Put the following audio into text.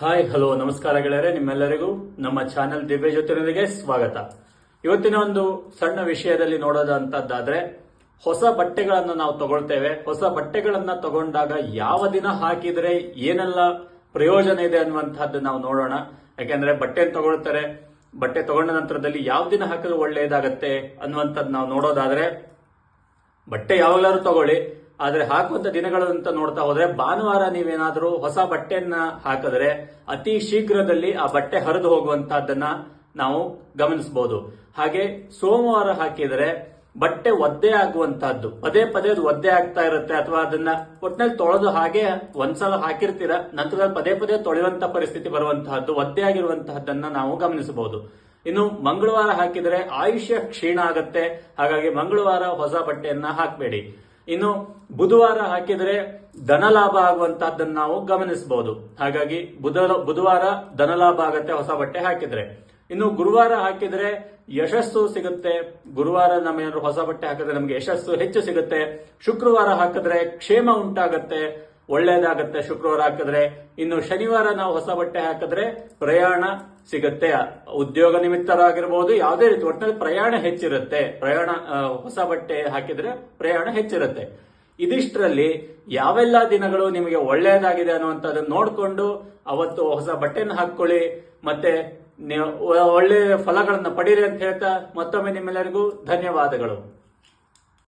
Hi hello ನಮಸ್ಕಾರ ಗೆಳೆಯರೆ, ನಿಮ್ಮೆಲ್ಲರಿಗೂ ನಮ್ಮ ಚಾನೆಲ್ ದಿವ್ಯ ಜ್ಯೋತಿನೊಂದಿಗೆ ಸ್ವಾಗತ. ಇವತ್ತಿನ ಒಂದು ಸಣ್ಣ ವಿಷಯದಲ್ಲಿ ನೋಡೋದಂತದ್ದಾದ್ರೆ, ಹೊಸ ಬಟ್ಟೆಗಳನ್ನು ನಾವು ತಗೊಳ್ತೇವೆ. ಹೊಸ ಬಟ್ಟೆಗಳನ್ನ ತಗೊಂಡಾಗ ಯಾವ ದಿನ ಹಾಕಿದ್ರೆ ಏನೆಲ್ಲ ಪ್ರಯೋಜನ ಇದೆ ಅನ್ನುವಂತಹದ್ದು ನಾವು ನೋಡೋಣ. ಯಾಕೆಂದ್ರೆ ಬಟ್ಟೆ ತಗೊಳ್ತಾರೆ, ಬಟ್ಟೆ ತಗೊಂಡ ನಂತರದಲ್ಲಿ ಯಾವ ದಿನ ಹಾಕಿದ್ರೆ ಒಳ್ಳೆಯದಾಗತ್ತೆ ಅನ್ನುವಂಥದ್ದು ನಾವು ನೋಡೋದಾದ್ರೆ, ಬಟ್ಟೆ ಯಾವಾಗಲಾದ್ರೂ ತಗೊಳ್ಳಿ. ಆದ್ರೆ ಹಾಕುವಂತ ದಿನಗಳು ಅಂತ ನೋಡ್ತಾ ಹೋದ್ರೆ ಭಾನುವಾರ ನೀವೇನಾದರೂ ಹೊಸ ಬಟ್ಟೆಯನ್ನ ಹಾಕಿದ್ರೆ ಅತಿ ಶೀಘ್ರದಲ್ಲಿ ಆ ಬಟ್ಟೆ ಹರಿದು ಹೋಗುವಂತಹದ್ದನ್ನ ನಾವು ಗಮನಿಸಬಹುದು ಹಾಗೆ ಸೋಮವಾರ ಹಾಕಿದರೆ ಬಟ್ಟೆ ಒದ್ದೆ ಆಗುವಂತಹದ್ದು. ಪದೇ ಪದೇ ಅದು ಒದ್ದೆ ಆಗ್ತಾ ಇರುತ್ತೆ ಅಥವಾ ಅದನ್ನ ಒಟ್ಟಿನಲ್ಲಿ ತೊಳೆದು ಹಾಗೆ ಒಂದ್ಸಲ ಹಾಕಿರ್ತೀರ, ನಂತರ ಪದೇ ಪದೇ ತೊಳೆಯುವಂತ ಪರಿಸ್ಥಿತಿ ಬರುವಂತಹದ್ದು, ಒದ್ದೆ ಆಗಿರುವಂತಹದ್ದನ್ನ ನಾವು ಗಮನಿಸಬಹುದು. ಇನ್ನು ಮಂಗಳವಾರ ಹಾಕಿದರೆ ಆಯುಷ್ಯ ಕ್ಷೀಣ ಆಗುತ್ತೆ. ಹಾಗಾಗಿ ಮಂಗಳವಾರ ಹೊಸ ಬಟ್ಟೆಯನ್ನ ಹಾಕಬೇಡಿ. ಇನ್ನು ಬುಧವಾರ ಹಾಕಿದರೆ ಧನಲಾಭ ಆಗುವಂತಹದ್ದನ್ನು ನಾವು ಗಮನಿಸಬಹುದು. ಹಾಗಾಗಿ ಬುಧ, ಬುಧವಾರ ಧನಲಾಭ ಆಗತ್ತೆ ಹೊಸ ಬಟ್ಟೆ ಹಾಕಿದ್ರೆ. ಇನ್ನು ಗುರುವಾರ ಹಾಕಿದ್ರೆ ಯಶಸ್ಸು ಸಿಗುತ್ತೆ. ಗುರುವಾರ ನಮ್ಮ ಏನಾದ್ರು ಹೊಸ ಬಟ್ಟೆ ಹಾಕಿದ್ರೆ ನಮಗೆ ಯಶಸ್ಸು ಹೆಚ್ಚು ಸಿಗುತ್ತೆ. ಶುಕ್ರವಾರ ಹಾಕಿದ್ರೆ ಕ್ಷೇಮ ಉಂಟಾಗತ್ತೆ. ಒಳ್ಳೇದಾಗತ್ತೆ. ಶುಕ್ರವಾರ ಹಾಕಿದ್ರೆ ಇನ್ನು ಶನಿವಾರ ನಾವು ಹೊಸ ಬಟ್ಟೆ ಹಾಕಿದ್ರೆ ಪ್ರಯಾಣ ಸಿಗುತ್ತೆ. ಉದ್ಯೋಗ ನಿಮಿತ್ತರಾಗಿರ್ಬೋದು, ಯಾವುದೇ ರೀತಿ ಒಟ್ಟಿನಲ್ಲಿ ಪ್ರಯಾಣ ಹೆಚ್ಚಿರುತ್ತೆ. ಪ್ರಯಾಣ ಹೊಸ ಬಟ್ಟೆ ಹಾಕಿದ್ರೆ ಪ್ರಯಾಣ ಹೆಚ್ಚಿರುತ್ತೆ. ಇದಿಷ್ಟರಲ್ಲಿ ಯಾವೆಲ್ಲ ದಿನಗಳು ನಿಮಗೆ ಒಳ್ಳೆಯದಾಗಿದೆ ಅನ್ನುವಂಥದ್ದನ್ನು ನೋಡಿಕೊಂಡು ಅವತ್ತು ಹೊಸ ಬಟ್ಟೆಯನ್ನು ಹಾಕ್ಕೊಳ್ಳಿ. ಮತ್ತೆ ಒಳ್ಳೆಯ ಫಲಗಳನ್ನು ಪಡೀರಿ ಅಂತ ಹೇಳ್ತಾ ಮತ್ತೊಮ್ಮೆ ನಿಮ್ಮೆಲ್ಲರಿಗೂ ಧನ್ಯವಾದಗಳು.